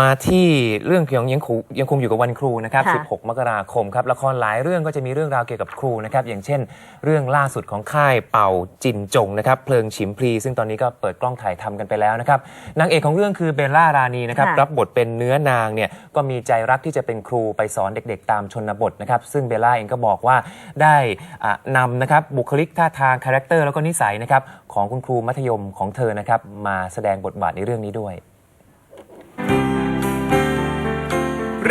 มาที่เรื่องของยังคงยังคงอยู่กับวันครูนะครับ ค่ะ16 มกราคมครับ ละครหลายเรื่องก็จะมีเรื่องราวเกี่ยวกับครูนะครับ อย่างเช่น เรื่องล่าสุดของค่ายเป่าจินจงนะครับ เพลิงฉิมพลี ซึ่งตอนนี้ก็เปิดกล้องถ่ายทำกันไปแล้วนะครับ นางเอกของเรื่องคือเบลล่ารานีนะครับ ค่ะ รับบทเป็นเนื้อนางเนี่ย ก็มีใจรักที่จะเป็นครูไปสอนเด็กๆ ตามชนบทนะครับ ซึ่งเบลล่าเองก็บอกว่าได้อะนำนะครับบุคลิกท่าทางคาแรคเตอร์แล้วก็นิสัยนะครับของคุณครูมัธยมของเธอนะครับมาแสดงบทบาทในเรื่องนี้ด้วย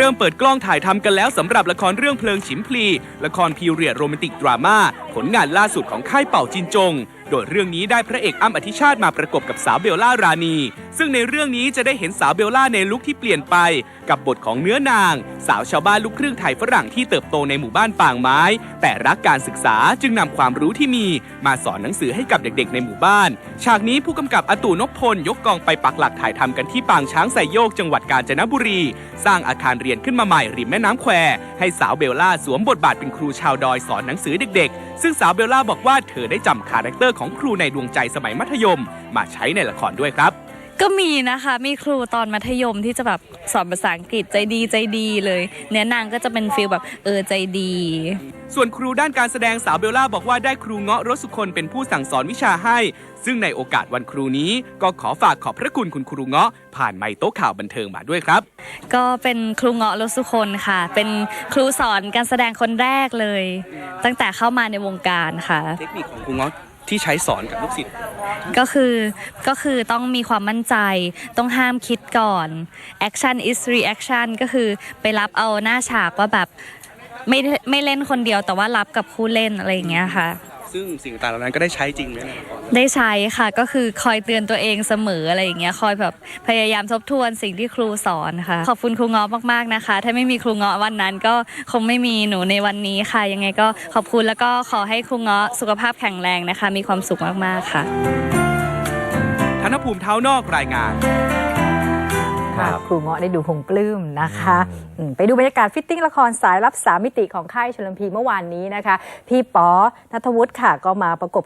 เริ่มเปิดกล้องถ่ายทำกันแล้วสำหรับละครเรื่องเพลิงฉิมพลี ละครพีเรียดโรแมนติกดราม่าผลงานล่าสุดของค่ายเป่าจินจง โดยเรื่องนี้ได้พระเอกอ้ำอธิชาติมาประกบกับสาวเบลล่ารานี ซึ่งในเรื่องนี้จะได้เห็นสาวเบลล่าในลุคที่เปลี่ยนไป กับบทของเนื้อนาง สาวชาวบ้านลูกครึ่งไทยฝรั่งที่เติบโตในหมู่บ้านปางไม้ แต่รักการศึกษาจึงนำความรู้ที่มี มาสอนหนังสือให้กับเด็กๆ ในหมู่บ้าน ฉากนี้ผู้กำกับอตูนพพลยกกองไปปักหลักถ่ายทำกันที่ปางช้างไซโยกจังหวัดกาญจนบุรี สร้างอาคารเรียนขึ้นมาใหม่ริมแม่น้ำแควให้สาวเบลล่าสวมบทบาทเป็นครูชาวดอยสอนหนังสือเด็กๆ ซึ่งสาวเบลล่าบอกว่าเธอได้จำคาแรคเตอร์ของครูในดวงใจสมัยมัธยม มาใช้ในละครด้วยครับ ก็มีนะคะ มีครูตอนมัธยมที่จะแบบสอนภาษาอังกฤษใจดีใจดีเลย เนื้อนางก็จะเป็นฟีลแบบเออใจดี ส่วนครูด้านการแสดงสาวเบลล่าบอกว่าได้ครูเงาะรสสุคนเป็นผู้สั่งสอนวิชาให้ ซึ่งในโอกาสวันครูนี้ ก็ขอฝากขอบพระคุณคุณครูเงาะ ผ่านไมค์โต๊ะข่าวบันเทิงมาด้วยครับ ก็เป็นครูเงาะรสุคนค่ะ เป็นครูสอนการแสดงคนแรกเลย ตั้งแต่เข้ามาในวงการค่ะ เทคนิคของครูเงาะ ที่ใช้สอนกับลูกศิษย์ก็คือก็คือต้องมีความมั่นใจต้องห้ามคิดก่อน action is reaction ก็คือไปรับเอาหน้าฉากว่าแบบไม่ไม่เล่นคนเดียวแต่ว่ารับกับคู่เล่นอะไรอย่างเงี้ยค่ะ ซึ่งสิ่งต่างๆเหล่านั้นก็ได้ใช้จริงไหมในละครได้ใช้ค่ะก็คือคอยเตือนตัวเองเสมออะไรอย่างเงี้ยคอยแบบพยายามทบทวนสิ่งที่ครูสอนค่ะ ขอบคุณครูเงาะมากๆนะคะ ถ้าไม่มีครูเงาะวันนั้นก็คงไม่มีหนูในวันนี้ค่ะ ยังไงก็ขอบคุณแล้วก็ขอให้ครูเงาะสุขภาพแข็งแรงนะคะ มีความสุขมากๆค่ะ ธนภูมิเท้านอกรายงาน ครับครูเงาะได้ดูคงปลื้มนะคะอืมอืมไปดูบรรยากาศฟิตติ้งละครสายรับสามมิติของค่ายชลมพีเมื่อวานนี้นะคะ พี่ป๋อนัทวุฒิค่ะก็มาประกบ